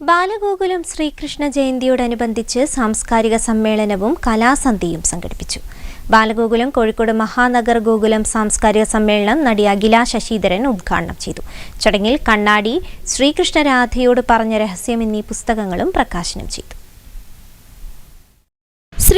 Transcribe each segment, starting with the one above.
ബാലഗോകുലം ശ്രീകൃഷ്ണ ജയന്തിയോടനുബന്ധിച്ച് സാംസ്കാരിക സമ്മേളനവും കലാസന്ധ്യയും സംഘടിപ്പിച്ചു. ബാലഗോകുലം കോഴിക്കോട് മഹാനഗർ ഗോകുലം സാംസ്കാരിക സമ്മേളനം നടി അഖില ശശിധരൻ ഉദ്ഘാടനം ചെയ്തു. ചടങ്ങിൽ കണ്ണാടി ശ്രീകൃഷ്ണരാധയോട് പറഞ്ഞ രഹസ്യം എന്നീ പുസ്തകങ്ങളും പ്രകാശനം ചെയ്തു.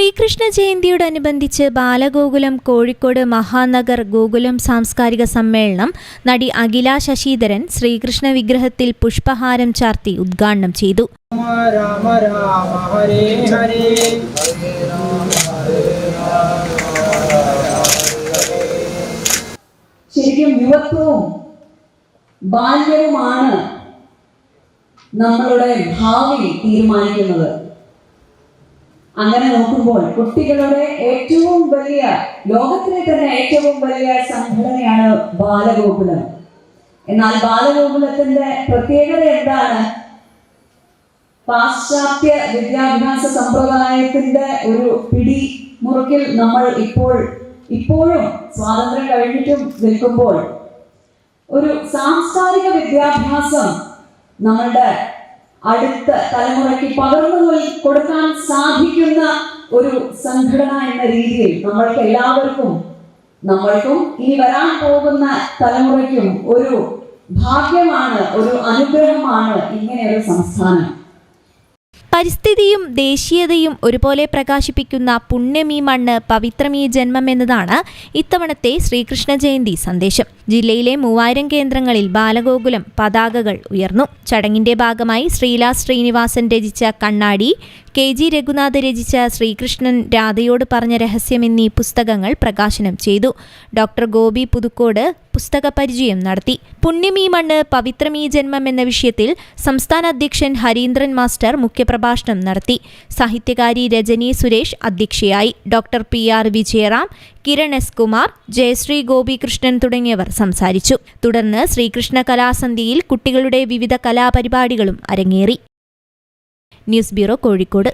ശ്രീകൃഷ്ണ ജയന്തിയോടനുബന്ധിച്ച് ബാലഗോകുലം കോഴിക്കോട് മഹാനഗർ ഗോകുലം സാംസ്കാരിക സമ്മേളനം നടി അഖില ശശിധരൻ ശ്രീകൃഷ്ണ വിഗ്രഹത്തിൽ പുഷ്പഹാരം ചാർത്തി ഉദ്ഘാടനം ചെയ്തു. ശരിക്കും യുവത്വവും ബാല്യവുമാണ് നമ്മളുടെ ഭാവി തീരുമാനിക്കുന്നത്. അങ്ങനെ നോക്കുമ്പോൾ കുട്ടികളുടെ ഏറ്റവും വലിയ ലോകത്തിലെ തന്നെ ഏറ്റവും വലിയ സംഘടനയാണ് ബാലഗോകുലം. എന്നാൽ ബാലഗോകുലത്തിന്റെ പ്രത്യേകത എന്താണ്? പാശ്ചാത്യ വിദ്യാഭ്യാസ സമ്പ്രദായത്തിന്റെ ഒരു പിടി മുറുക്കിൽ നമ്മൾ ഇപ്പോൾ ഇപ്പോഴും സ്വാതന്ത്ര്യം കഴിഞ്ഞിട്ടും നിൽക്കുമ്പോൾ ഒരു സാംസ്കാരിക വിദ്യാഭ്യാസം നമ്മളുടെ അടുത്ത തലമുറയ്ക്ക് പകർന്നു കൊടുക്കാൻ സാധിക്കുന്ന ഒരു സംഘടന എന്ന രീതിയിൽ നമ്മൾക്ക് എല്ലാവർക്കും നമ്മൾക്കും ഇനി വരാൻ പോകുന്ന തലമുറയ്ക്കും ഒരു ഭാഗ്യമാണ് ഒരു അനുഗ്രഹമാണ് ഇങ്ങനെയൊരു സംസ്ഥാനം. പരിസ്ഥിതിയും ദേശീയതയും ഒരുപോലെ പ്രകാശിപ്പിക്കുന്ന പുണ്യമീ മണ്ണ് പവിത്രമീ ജന്മം എന്നതാണ് ഇത്തവണത്തെ ശ്രീകൃഷ്ണ ജയന്തി സന്ദേശം. ജില്ലയിലെ മൂവായിരം കേന്ദ്രങ്ങളിൽ ബാലഗോകുലം പതാകകൾ ഉയർന്നു. ചടങ്ങിന്റെ ഭാഗമായി ശ്രീലാ ശ്രീനിവാസൻ രചിച്ച കണ്ണാടി കെ ജി രഘുനാഥ് രചിച്ച ശ്രീകൃഷ്ണൻ രാധയോട് പറഞ്ഞ രഹസ്യം എന്നീ പുസ്തകങ്ങൾ പ്രകാശനം ചെയ്തു. ഡോക്ടർ ഗോപി പുതുക്കോട് പുസ്തക പരിചയം നടത്തി. പുണ്യമീ മണ്ണ് പവിത്രമീ ജന്മം എന്ന വിഷയത്തിൽ സംസ്ഥാന അധ്യക്ഷൻ ഹരീന്ദ്രൻ മാസ്റ്റർ മുഖ്യപ്രഭാഷണം നടത്തി. സാഹിത്യകാരി രജനി സുരേഷ് അധ്യക്ഷയായി. Doctor P R Vijayaram Kiran S Kumar Jayasree Gopikrishnan തുടങ്ങിയവർ സംസാരിച്ചു. തുടർന്ന് ശ്രീകൃഷ്ണ കലാസന്ധ്യയിൽ കുട്ടികളുടെ വിവിധ കലാപരിപാടികളും അരങ്ങേറി. News bureau Kozhikode.